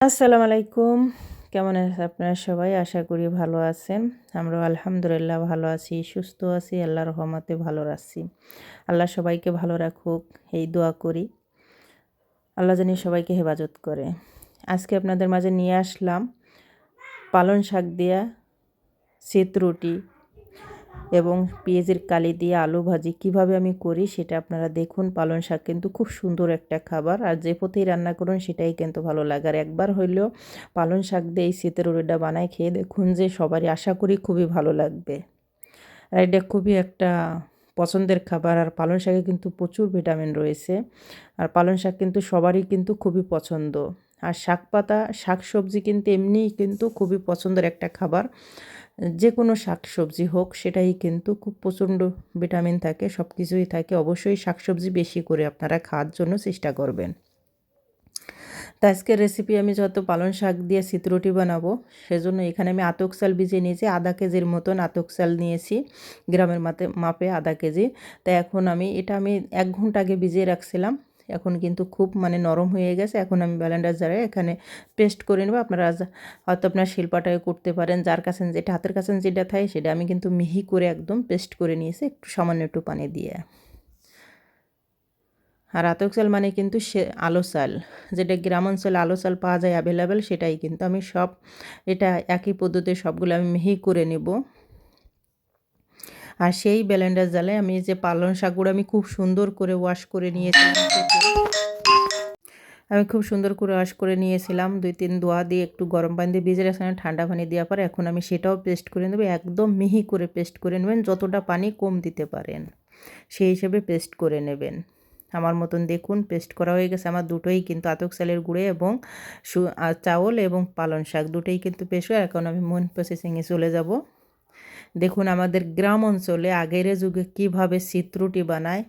আসসালামু আলাইকুম। কেমন আছে আপনারা সবাই? আশা করি ভালো আছেন। আমরা আলহামদুলিল্লাহ ভালো আছি, সুস্থ আছি, আল্লাহর রহমতে ভালো আছি। আল্লাহ সবাইকে ভালো রাখুক, এই দোয়া করি। আল্লাহ জানি সবাইকে হেফাজত করে। আজকে আপনাদের মাঝে নিয়ে আসলাম পালন শাক দিয়া শীত রুটি। এবং পেঁয়াজের কালি দিয়ে আলু ভাজি কীভাবে আমি করি সেটা আপনারা দেখুন। পালং শাক কিন্তু খুব সুন্দর একটা খাবার। আর যে পথেই রান্না করুন সেটাই কিন্তু ভালো লাগে। আর একবার হইলেও পালং শাক দিয়ে এই শীতের রুটিটা বানায় খেয়ে দেখুন যে সবারই আশা করি খুবই ভালো লাগবে। আর এটা খুবই একটা পছন্দের খাবার। আর পালং শাকে কিন্তু প্রচুর ভিটামিন রয়েছে। আর পালং শাক কিন্তু সবারই কিন্তু খুবই পছন্দ। আর শাক পাতা, শাক সবজি কিন্তু এমনিই কিন্তু খুবই পছন্দের একটা খাবার। যে কোনো শাক সবজি হোক, সেটাই কিন্তু খুব প্রচণ্ড ভিটামিন থাকে সব কিছুই থাকে। অবশ্যই শাক সবজি বেশি করে আপনারা খাওয়ার জন্য চেষ্টা করবেন। তো আজকের রেসিপি আমি যত পালং শাক দিয়ে শীতরুটি বানাবো, সেজন্য এখানে আমি আতক চাল ভিজিয়ে নিয়েছি, আধা কেজির মতন আতক চাল নিয়েছি, গ্রামের মাতে, মাপে আধা কেজি। তো এখন আমি, এটা আমি এক ঘণ্টা আগে ভিজিয়ে রাখছিলাম। এখন কিন্তু খুব মানে নরম হয়ে গেছে। এখন আমি ব্যালেন্ডার জারে এখানে পেস্ট করে নেব। আপনারা হয়তো আপনার শিল্পাটায় করতে পারেন। যার কাছে যেটা হাতের কাছে যেটা থাকে সেটা আমি কিন্তু মিহি করে একদম পেস্ট করে নিয়েছি একটু সামান্য একটু পানি দিয়ে। আর আতক চাল মানে কিন্তু সে আলো চাল। যেটা গ্রাম অঞ্চলে আলো চাল পাওয়া যায় অ্যাভেলেবেল সেটাই কিন্তু আমি সব এটা একই পদ্ধতিতে সবগুলো আমি মিহি করে নেব। আর সেই ব্যালেন্ডার জালে আমি যে পালং শাকগুলো আমি খুব সুন্দর করে ওয়াশ করে নিয়েছিলাম আমি খুব সুন্দর করে ওয়াশ করে নিয়েছিলাম। দুই তিন দোয়া দিয়ে একটু গরম পানি দিয়ে ভিজে রাখছিলাম, ঠান্ডা পানি দেওয়ার পর এখন আমি সেটাও পেস্ট করে নেব, একদম মিহি করে পেস্ট করে নেবেন, যতটা পানি কম দিতে পারেন, সেই হিসেবে পেস্ট করে নেবেন। আমার মতন দেখুন পেস্ট করা হয়ে গেছে আমার দুটোই কিন্তু আতক চালের গুঁড়ে এবং চাউল এবং পালন শাক দুটোই কিন্তু পেস্ট করে এখন আমি মন প্রসেসিংয়ে চলে যাব। দেখুন আমাদের গ্রাম অঞ্চলে আগের যুগে কীভাবে শীতরুটি বানায়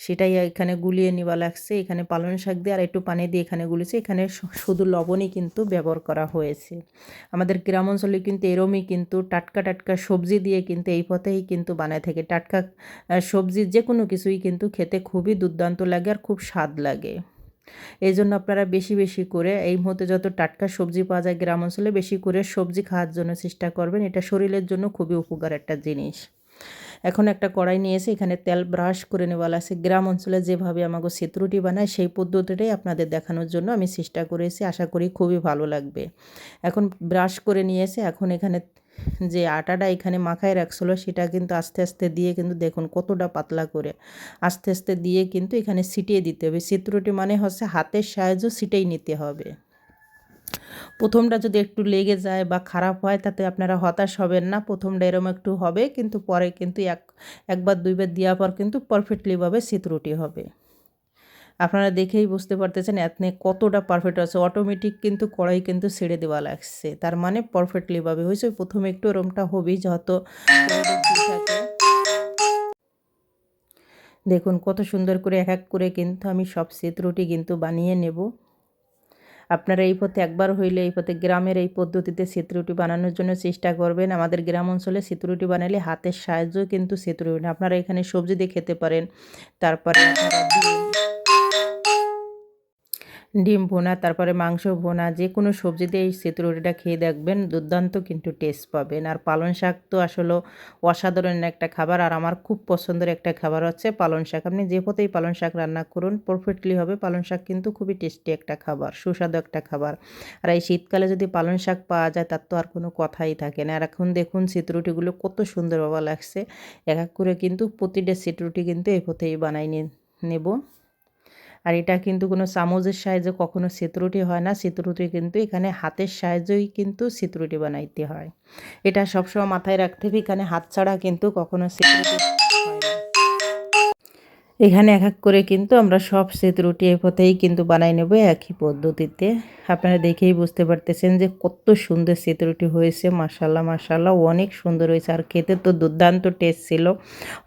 সেটাই এখানে গুলিয়ে নেওয়া লাগছে। এখানে পালং শাক দিয়ে আর একটু পানি দিয়ে এখানে গুলিছে। এখানে শুধু লবণই কিন্তু ব্যবহার করা হয়েছে। আমাদের গ্রাম অঞ্চলে কিন্তু এরমই কিন্তু টাটকা টাটকা সবজি দিয়ে কিন্তু এই পথেই কিন্তু বানায় থাকে। টাটকা সবজি যে কোনো কিছুই কিন্তু খেতে খুবই দুর্দান্ত লাগে আর খুব স্বাদ লাগে। এই জন্য আপনারা বেশি বেশি করে এই মুহূর্তে যত টাটকা সবজি পাওয়া যায় গ্রাম অঞ্চলে, বেশি করে সবজি খাওয়ার জন্য চেষ্টা করবেন। এটা শরীরের জন্য খুবই উপকার একটা জিনিস। এখন একটা কড়াই নিয়েছে এখানে তেল ব্রাশ করে নেওয়া আছে গ্রাম অঞ্চলে যেভাবে আমাকে শীতরুটি বানায়, সেই পদ্ধতিটাই আপনাদের দেখানোর জন্য আমি চেষ্টা করেছি আশা করি খুবই ভালো লাগবে। এখন ব্রাশ করে নিয়েছে এখন এখানে যে আটাটা এখানে মাখায় রাখছিল, সেটা কিন্তু আস্তে আস্তে দিয়ে কিন্তু দেখুন কতটা পাতলা করে। আস্তে আস্তে দিয়ে কিন্তু এখানে ছিটিয়ে দিতে হবে। শীতরুটি মানে হচ্ছে হাতের সাহায্য ছিটেই নিতে হবে। প্রথমটা যদি একটু লেগে যায় বা খারাপ হয়, তাতে আপনারা হতাশ হবেন না। প্রথমটা এরম একটু হবে, কিন্তু পরে কিন্তু এক, একবার, দুইবার দেওয়ার পর কিন্তু পারফেক্টলিভাবে শীত রুটি হবে। আপনারা দেখেই বুঝতে পারতেছেন এতনে কতটা পারফেক্ট আছে অটোমেটিক কিন্তু কড়াই কিন্তু ছেড়ে দেওয়া লাগছে। তার মানে পারফেক্টলিভাবে হয়েছে। প্রথমে একটু এরমটা হবেই, যত দেখুন কত সুন্দর করে এক এক করে কিন্তু আমি সব শীত রুটি কিন্তু বানিয়ে নেব। আপনারা এই পথে একবার হইলে এই পথে গ্রামের এই পদ্ধতিতে সেতুরুটি বানানোর জন্য চেষ্টা করবেন। আমাদের গ্রাম অঞ্চলে সেতুরুটি বানালে হাতের সাহায্য কিন্তু সেতুরুটি আপনারা এখানে সবজি দিয়ে খেতে পারেন। তারপরে আপনারা ডিম ভোনা, তারপরে মাংস ভোনা, যে কোনো সবজি দিয়ে এই সেতু রুটিটা খেয়ে দেখবেন, দুর্দান্ত কিন্তু টেস্ট পাবেন। আর পালং শাক তো আসলে অসাধারণ একটা খাবার, আর আমার খুব পছন্দের একটা খাবার হচ্ছে পালং শাক। আপনি যে পথেই পালং শাক রান্না করুন পারফেক্টলি হবে। পালং শাক কিন্তু খুবই টেস্টি একটা খাবার, সুস্বাদু একটা খাবার। আর এই শীতকালে যদি পালং শাক পাওয়া যায়, তার তো আর কোনো কথাই থাকে না। আর এখন দেখুন রুটিগুলো কত সুন্দরভাবে লাগছে। এক এক করে কিন্তু প্রতিটা রুটি কিন্তু এই পথেই বানাই নেব। আর এটা কিন্তু কোনো চামচের সাহায্যে কখনো সেতুরুটি হয় না। সেতুরুটি কিন্তু এখানে হাতের সাহায্যেই কিন্তু সেতুরুটি বানাইতে হয়। এটা সবসময় মাথায় রাখতে হবে। এখানে হাত ছাড়া কিন্তু কখনো শীতরুটি এখানে এক এক করে কিন্তু আমরা সব সেত রুটি এ পথেই কিন্তু বানাই নেব একই পদ্ধতিতে। আপনারা দেখেই বুঝতে পারতেছেন যে কত সুন্দর সেত রুটি হয়েছে মাসাল্লাহ মাসাল্লাহ অনেক সুন্দর হয়েছে। আর খেতে তো দুর্দান্ত টেস্ট ছিল।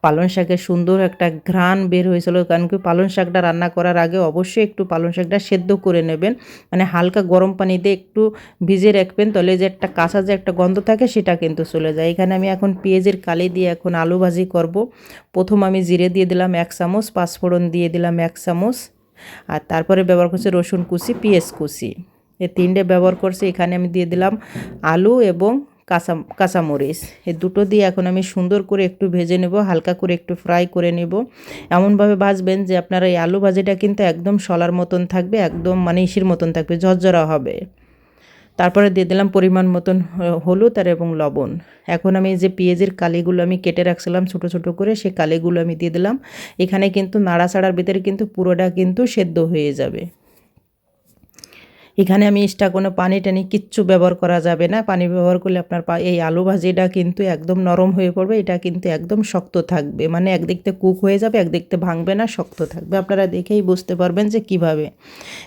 পালং শাকের সুন্দর একটা ঘ্রাণ বের হয়েছিল, কারণ কি পালং শাকটা রান্না করার আগে অবশ্যই একটু পালং শাকটা সেদ্ধ করে নেবেন। মানে হালকা গরম পানি দিয়ে একটু ভিজে রাখবেন, তাহলে যে একটা কাঁচা যে একটা গন্ধ থাকে সেটা কিন্তু চলে যায়। এখানে আমি এখন পেঁয়াজের কালি দিয়ে এখন আলু ভাজি করব। প্রথম আমি জিরে দিয়ে দিলাম এক চামচ। পাঁচফোড়ন দিয়ে দিলাম এক চামচ। আর তারপরে ব্যবহার করছি রসুন কুচি, পেঁয়াজ কুচি। এই তিনটে ব্যবহার করছি, এখানে আমি দিয়ে দিলাম আলু এবং কাঁচা কাঁচামরিচ এই দুটো দিয়ে এখন আমি সুন্দর করে একটু ভেজে নেব, হালকা করে একটু ফ্রাই করে নেব। এমনভাবে ভাজবেন যে আপনার এই আলু ভাজিটা কিন্তু একদম শলার মতন থাকবে, একদম মানে ইসির মতন থাকবে, ঝরঝরা হবে। তারপরে দিয়ে দিলাম পরিমাণ মতন হলুদ আর এবং লবণ। এখন আমি যে পেঁয়াজের কালিগুলো আমি কেটে রাখছিলাম ছোট ছোট করে সেই কালিগুলো আমি দিয়ে দিলাম। এখানে কিন্তু নাড়াচাড়ার ভিতরে কিন্তু পুরোটা কিন্তু সেদ্ধ হয়ে যাবে। এখানে আমি এক্সট্রা কোনো পানি টানি কিচ্ছু ব্যবহার করা যাবে না। পানি ব্যবহার করলে আপনার এই আলু ভাজিটা কিন্তু একদম নরম হয়ে পড়বে, এটা কিন্তু একদম শক্ত থাকবে। মানে একদিকতে কুক হয়ে যাবে, একদিক থেকে ভাঙবে না, শক্ত থাকবে। আপনারা দেখেই বুঝতে পারবেন যে কীভাবে।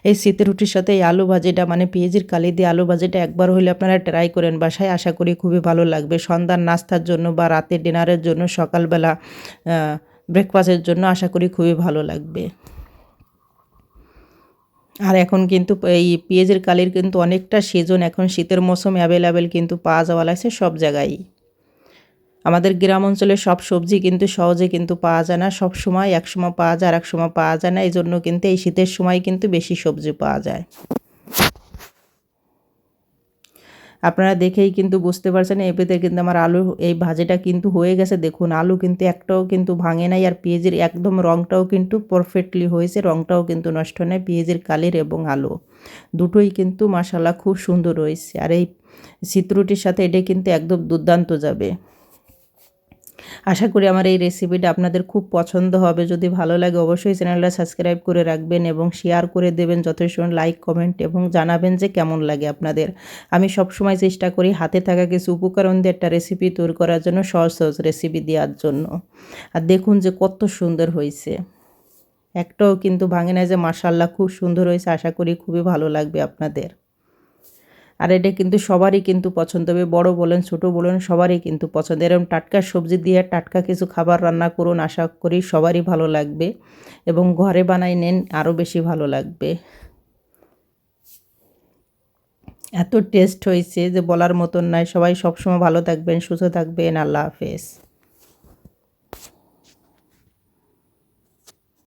এই শীতের রুটির সাথে এই আলু ভাজিটা মানে পেঁয়াজির কালি দিয়ে আলু ভাজিটা একবার হলে আপনারা ট্রাই করেন বাসায়। আশা করি খুবই ভালো লাগবে। সন্ধ্যার নাস্তার জন্য বা রাতের ডিনারের জন্য সকালবেলা ব্রেকফাস্টের জন্য আশা করি খুবই ভালো লাগবে। আর এখন কিন্তু এই পেঁয়াজের কালির কিন্তু অনেকটা সিজন এখন শীতের মৌসুম অ্যাভেলেবেল কিন্তু পাওয়া যাওয়া লাগছে সব জায়গায়। আমাদের গ্রাম অঞ্চলে সব সবজি কিন্তু সহজে কিন্তু পাওয়া যায় না, সব সময় এক সময় পাওয়া যায় আর এক সময় পাওয়া যায় না এই জন্য কিন্তু এই শীতের সময় কিন্তু বেশি সবজি পাওয়া যায়। আপনারা দেখেই কিন্তু বুঝতে পারছেন, এপেতে কিন্তু আমার আলু, এই ভাজিটা কিন্তু হয়ে গেছে। দেখুন, আলু কিন্তু একটাও কিন্তু ভাঙে নাই আর পেঁয়াজের একদম রঙটাও কিন্তু পারফেক্টলি হয়েছে। রঙটাও কিন্তু নষ্ট নেই, পেঁয়াজের কালির এবং আলু। দুটোই কিন্তু মাসালা খুব সুন্দর হয়েছে। আর এই চিত্রটির সাথে এটা কিন্তু একদম দুর্দান্ত যাবে। আশা করি আমার এই রেসিপিটা আপনাদের খুব পছন্দ হবে। যদি ভালো লাগে অবশ্যই চ্যানেলটা সাবস্ক্রাইব করে রাখবেন এবং শেয়ার করে দেবেন। যথেষ্ট লাইক কমেন্ট এবং জানাবেন যে কেমন লাগে আপনাদের। আমি সবসময় চেষ্টা করি হাতে থাকা কিছু উপকরণ দিয়ে একটা রেসিপি তৈরি করার জন্য, সহজ সহজ রেসিপি দেওয়ার জন্য। আর দেখুন যে কত সুন্দর হয়েছে। একটাও কিন্তু ভাঙে না যে মাসাল্লাহ খুব সুন্দর হয়েছে। আশা করি খুবই ভালো লাগবে আপনাদের। আর এটা কিন্তু সবারই কিন্তু পছন্দ। হবে বড় বলেন, ছোট বলেন, সবারই কিন্তু পছন্দ। এরকম টাটকা সবজি দিয়ে টাটকা কিছু খাবার রান্না করুন, আশা করি সবারই ভালো লাগবে। এবং ঘরে বানাই নেন, আরও বেশি ভালো লাগবে। এত টেস্ট হয়েছে যে বলার মতন নয় সবাই সবসময় ভালো থাকবেন, সুস্থ থাকবেন। আল্লাহ হাফেজ।